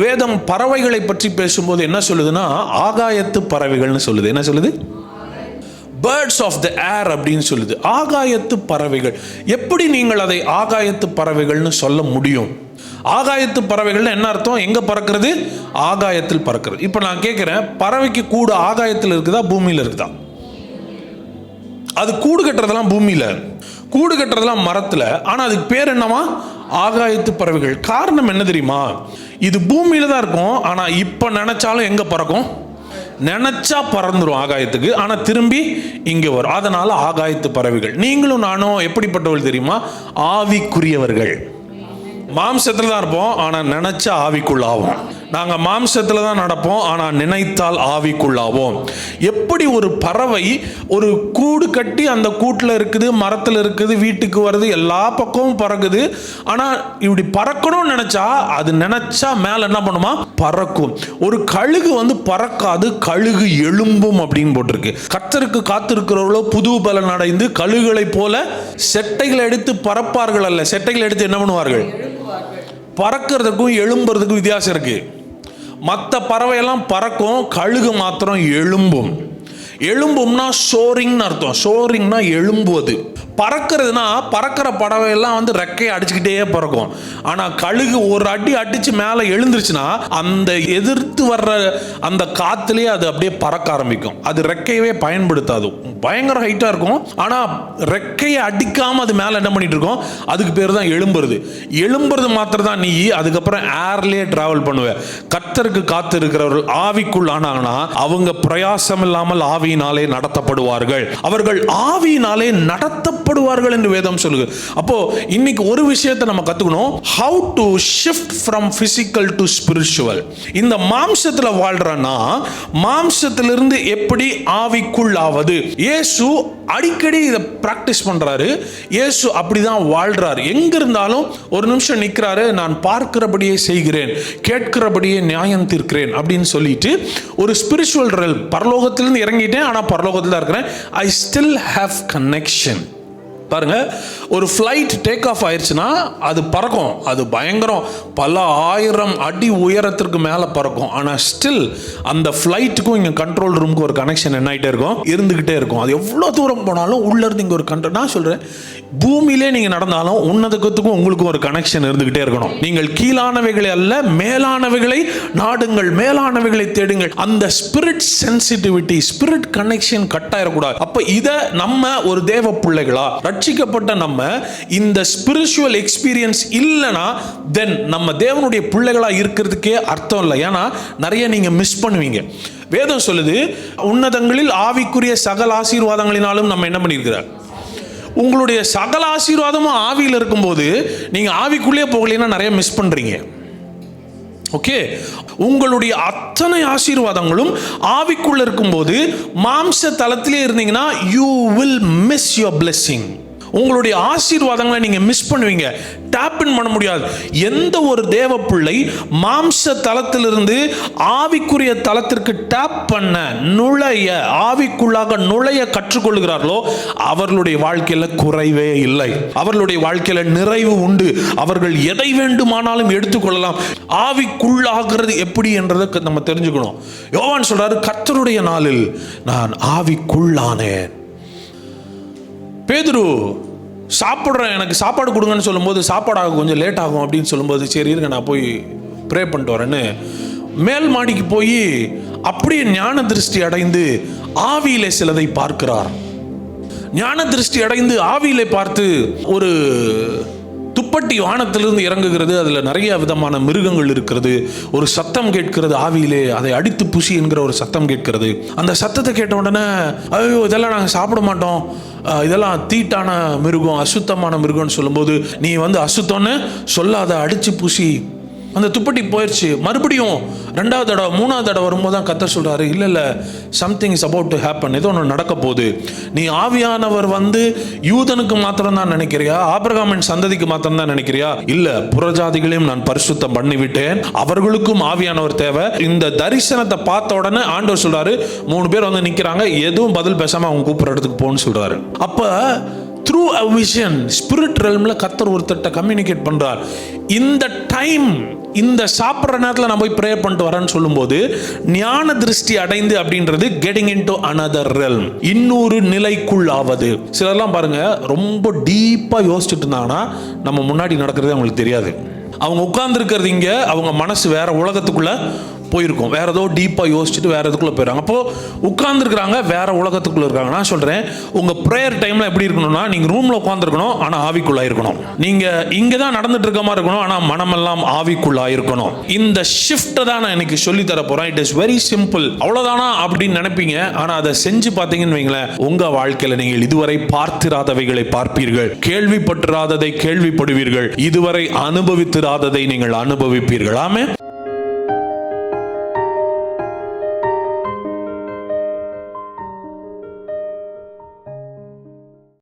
வேதம் பறவைகளை பற்றி பேசும்போது என்ன சொல்லுதுன்னா ஆகாயத்து பறவைகள்னு சொல்லுது. என்ன சொல்லுது? பேர்ட்ஸ் ஆஃப் த ஏர் அப்படின்னு சொல்லுது. ஆகாயத்து பறவைகள். எப்படி நீங்கள் அதை ஆகாயத்து பறவைகள்னு சொல்ல முடியும்? ஆகாயத்து பறவைகள்னு என்ன அர்த்தம்? எங்க பறக்கிறது? ஆகாயத்தில் பறக்கிறது. இப்போ நான் கேட்குறேன் பறவைக்கு கூடு ஆகாயத்தில் இருக்குதா? பூமியில் இருக்குதா? அது கூடு கட்டுறதெல்லாம் பூமியில். கூடு கட்டுறதெல்லாம் மரத்தில். ஆனால் அதுக்கு பேர் என்னவா? ஆகாயத்து பறவைகள். காரணம் என்ன தெரியுமா? இது பூமியில தான் இருக்கும். ஆனால் இப்போ நினைச்சாலும் எங்கே பறக்கும்? நினைச்சா பறந்துடும் ஆகாயத்துக்கு. ஆனால் திரும்பி இங்கே வரும். அதனால ஆகாயத்து பறவைகள். நீங்களும் நானும் எப்படிப்பட்டவர்கள் தெரியுமா? ஆவிக்குரியவர்கள். மாம்சத்தில் தான் இருப்போம். ஆனால் நினைச்சா ஆவிக்குள்ளாவோம் நாங்கள் மாம்சத்தில் தான் நடப்போம் ஆனால் நினைத்தால் ஆவிக்குள்ளாவோம். எப்படி ஒரு பறவை ஒரு கூடு கட்டி அந்த கூட்டில் இருக்குது மரத்தில் இருக்குது வீட்டுக்கு வருது எல்லா பக்கமும் பறக்குது. ஆனால் இப்படி பறக்கணும்னு நினச்சா அது நினச்சா மேலே என்ன பண்ணுமா? பறக்கும். ஒரு கழுகு வந்து பறக்காது கழுகு எழும்பும் அப்படின்னு போட்டிருக்கு. கத்தருக்கு காத்திருக்கிறவர்களோ புது பலன் அடைந்து கழுகுகளை போல செட்டைகளை எடுத்து பறப்பார்கள் அல்ல. செட்டைகளை எடுத்து என்ன பண்ணுவார்கள்? பறக்கிறதுக்கும் எழும்புறதுக்கும் வித்தியாசம் இருக்குது மற்ற பறவையெல்லாம் பறக்கும் கழுகு மாத்திரம் எழும்பும் எழும்பும்னா சோரிங்னு அர்த்தம். சோரிங்னா எழும்புவது பறக்கிறதுனா பறக்கிற படவையெல்லாம் வந்து ரெக்கையை அடிச்சுக்கிட்டே பறக்கும். ஆனால் கழுகு ஒரு அடி அடித்து மேலே எழுந்துருச்சுன்னா அந்த எதிர்த்து வர்ற அந்த காற்றுலேயே அது அப்படியே பறக்க ஆரம்பிக்கும். அது ரெக்கையவே பயன்படுத்தாது. பயங்கர ஹைட்டாக இருக்கும். ஆனால் ரெக்கையை அடிக்காமல் அது மேலே என்ன பண்ணிட்டு இருக்கோம்? அதுக்கு பேர் தான் எழும்புறது. எழும்புறது மாத்திரம் தான் நீ அதுக்கப்புறம் ஏர்லேயே ட்ராவல் பண்ணுவ. கத்தருக்கு காத்து இருக்கிறவர்கள் ஆவிக்குள் ஆனாங்கன்னா அவங்க பிரயாசம் இல்லாமல் ஆவியினாலே நடத்தப்படுவார்கள். அவர்கள் ஆவியினாலே நடத்தப்படுவார்கள் என்று வேதம் சொல்லுது. அப்போ இன்னைக்கு ஒரு விஷயத்தை நம்ம கத்துக்கணும். How to shift from physical to spiritual இந்த மாம்சத்தில் வாழ்றனா மாம்சத்திலிருந்து எப்படி ஆவிக்குள்ளாவது? இயேசு அடிக்கடி இதை பிராக்டிஸ் பண்றாரு. இயேசு அப்படிதான் வாழ்றாரு. எங்க இருந்தாலும் ஒரு நிமிஷம் நிற்கிறாரு நான் பார்க்கிறபடியே செய்கிறேன். கேட்கிறபடியே நியாயம் தீர்க்கிறேன். அப்படின்னு சொல்லிட்டு ஒரு ஸ்பிரிச்சுவல் ரல் பரலோகத்திலிருந்து இறங்கிட்டேன் ஆனால் பரலோகத்தில் தான் இருக்கிறேன். ஐ ஸ்டில் ஹாவ் கனெக்ஷன் பாருங்க ஒரு ஃப்ளைட் டேக் ஆஃப் ஆயிடுச்சுன்னா அது பறக்கும். அது பயங்கரம். பல ஆயிரம் அடி உயரத்திற்கு மேலே பறக்கும். ஆனால் ஸ்டில் அந்த ஃப்ளைட்டுக்கும் இங்கே கண்ட்ரோல் ரூமுக்கு ஒரு கனெக்ஷன் என்ன ஆகிட்டே இருக்கும். இருந்துக்கிட்டே இருக்கும். அது எவ்வளோ தூரம் போனாலும் உள்ளேருந்து இங்கே ஒரு கண்ட்ரோல் நான் சொல்கிறேன் பூமியிலே நீங்கள் நடந்தாலும் உன்னதத்துக்கும் உங்களுக்கும் ஒரு கனெக்ஷன் இருந்துக்கிட்டே இருக்கணும். நீங்கள் கீழானவைகளை அல்ல மேலானவைகளை நாடுங்கள். மேலானவைகளை தேடுங்கள். அந்த ஸ்பிரிட் சென்சிட்டிவிட்டி ஸ்பிரிட் கனெக்ஷன் கட்டாயிடக்கூடாது அப்போ இதை நம்ம ஒரு தேவ பிள்ளைகளா ரட்சிக்கப்பட்ட நம்ம இந்த ஸ்பிரிச்சுவல் எக்ஸ்பீரியன்ஸ் இல்லைன்னா தென் நம்ம தேவனுடைய பிள்ளைகளாக இருக்கிறதுக்கே அர்த்தம் இல்லை. ஏன்னா நிறைய நீங்கள் மிஸ் பண்ணுவீங்க. வேதம் சொல்லுது உன்னதங்களில் ஆவிக்குரிய சகல ஆசீர்வாதங்களினாலும் நம்ம என்ன பண்ணியிருக்கிறார்? உங்களுடைய சகல ஆசீர்வாதமும் ஆவியில் இருக்கும்போது நீங்கள் ஆவிக்குள்ளே போகலைன்னா நிறைய மிஸ் பண்ணுறீங்க ஓகே? உங்களுடைய அத்தனை ஆசீர்வாதங்களும் ஆவிக்குள்ள இருக்கும்போது மாம்ச தளத்திலே இருந்தீங்கன்னா you will miss your blessing உங்களுடைய ஆசீர்வாதங்களை நீங்க மிஸ் பண்ணுவீங்க. டேப் இன் பண்ண முடியாது. எந்த ஒரு தேவ பிள்ளை மாம்ச தளத்திலிருந்து ஆவிக்குரிய தளத்திற்கு டேப் பண்ண நுழைய ஆவிக்குள்ளாக நுழைய கற்றுக்கொள்கிறார்களோ அவர்களுடைய வாழ்க்கையில் குறைவே இல்லை. அவர்களுடைய வாழ்க்கையில் நிறைவு உண்டு. அவர்கள் எதை வேண்டுமானாலும் எடுத்துக்கொள்ளலாம். ஆவிக்குள்ளாகிறது எப்படி என்றதை நம்ம தெரிஞ்சுக்கணும். யோவான் சொல்றாரு கர்த்தருடைய நாளில் நான் ஆவிக்குள்ளானேன். பேதுரு சாப்பிட்றேன் எனக்கு சாப்பாடு கொடுங்கன்னு சொல்லும்போது சாப்பாடு ஆகும் கொஞ்சம் லேட் ஆகும் அப்படின்னு சொல்லும்போது சரி இருங்க நான் போய் ப்ரே பண்ணிட்டு வரேன்னு மேல் மாடிக்கு போய் அப்படியே ஞான திருஷ்டி அடைந்து ஆவியிலே சிலதை பார்க்கிறார். ஞான திருஷ்டி அடைந்து ஆவியிலே பார்த்து ஒரு துப்பட்டி வானத்திலிருந்து இறங்குகிறது. அதில் நிறைய விதமான மிருகங்கள் இருக்கிறது. ஒரு சத்தம் கேட்கிறது ஆவியிலே. அதை அடித்து புசி என்கிற ஒரு சத்தம் கேட்கிறது. அந்த சத்தத்தை கேட்ட உடனே ஐயோ இதெல்லாம் நாங்கள் சாப்பிட மாட்டோம். இதெல்லாம் தீட்டான மிருகம் அசுத்தமான மிருகம்னு சொல்லும்போது நீ வந்து அசுத்தம்னு சொல்லாத அடித்து பூசி அந்த துப்பட்டி போயிடுச்சு மறுபடியும் ரெண்டாவது தடவை மூணாவது தடவை வரும்போது தான் கத்த சொல்கிறாரு இல்லை இல்லை something is about to happen ஏதோ ஒன்று நடக்க போகுது. நீ ஆவியானவர் வந்து யூதனுக்கு மாத்திரம் தான் நினைக்கிறியா? ஆபிரகாமின் சந்ததிக்கு மாத்திரம் தான் நினைக்கிறியா? இல்லை புறஜாதிகளையும் நான் பரிசுத்தம் பண்ணிவிட்டேன். அவர்களுக்கும் ஆவியானவர் தேவை. இந்த தரிசனத்தை பார்த்த உடனே ஆண்டவர் சொல்கிறாரு மூணு பேர் வந்து நிற்கிறாங்க எதுவும் பதில் பேசாமல் அவங்க கூப்பிடுற இடத்துக்கு போகணும்னு சொல்கிறாரு அப்போ த்ரூ அ விஷன் ஸ்பிரிட் ரெல்மில் கத்தர் ஒருத்தர்கிட்ட கம்யூனிகேட் பண்ணுறார் இந்த டைம் இந்த சாப்பிட்ற நேரத்தில் நான் போய் ப்ரேயர் பண்ணிட்டு வரேன்னு சொல்லும்போது ஞான திருஷ்டி அடைந்து அப்படின்றது getting into another realm இன்னொரு நிலைக்குள்ளாவது சிலர்லாம் பாருங்க ரொம்ப டீப்பாக யோசிச்சுட்டு இருந்தாங்கன்னா நம்ம முன்னாடி நடக்கிறதே அவங்களுக்கு தெரியாது. அவங்க உட்கார்ந்துருக்கிறது இங்கே அவங்க மனசு வேற உலகத்துக்குள்ள போயிருக்கோம். வேறு ஏதோ டீப்பாக யோசிச்சுட்டு வேறு இதுக்குள்ளே போயிடுறாங்க. அப்போது உட்காந்துருக்குறாங்க வேறு உலகத்துக்குள்ளே இருக்காங்க. நான் சொல்கிறேன் உங்கள் ப்ரேயர் டைமில் எப்படி இருக்கணும்னா நீங்கள் ரூமில் உட்காந்துருக்கணும் ஆனால் ஆவிக்குள்ளாக இருக்கணும். நீங்கள் இங்கே தான் நடந்துட்டு இருக்க மாதிரி இருக்கணும் ஆனால் மனமெல்லாம் ஆவிக்குள்ளாக இருக்கணும். இந்த ஷிஃப்ட்டை தான் நான் இன்னைக்கு சொல்லி தர போகிறேன் இட் இஸ் வெரி சிம்பிள் அவ்வளோதானா அப்படின்னு நினைப்பீங்க. ஆனால் அதை செஞ்சு பார்த்தீங்கன்னு வைங்களேன் உங்கள் வாழ்க்கையில் நீங்கள் இதுவரை பார்த்திராதவைகளை பார்ப்பீர்கள். கேள்விப்பட்டிராததை கேள்விப்படுவீர்கள். இதுவரை அனுபவித்திராததை நீங்கள் அனுபவிப்பீர்கள். ஆமே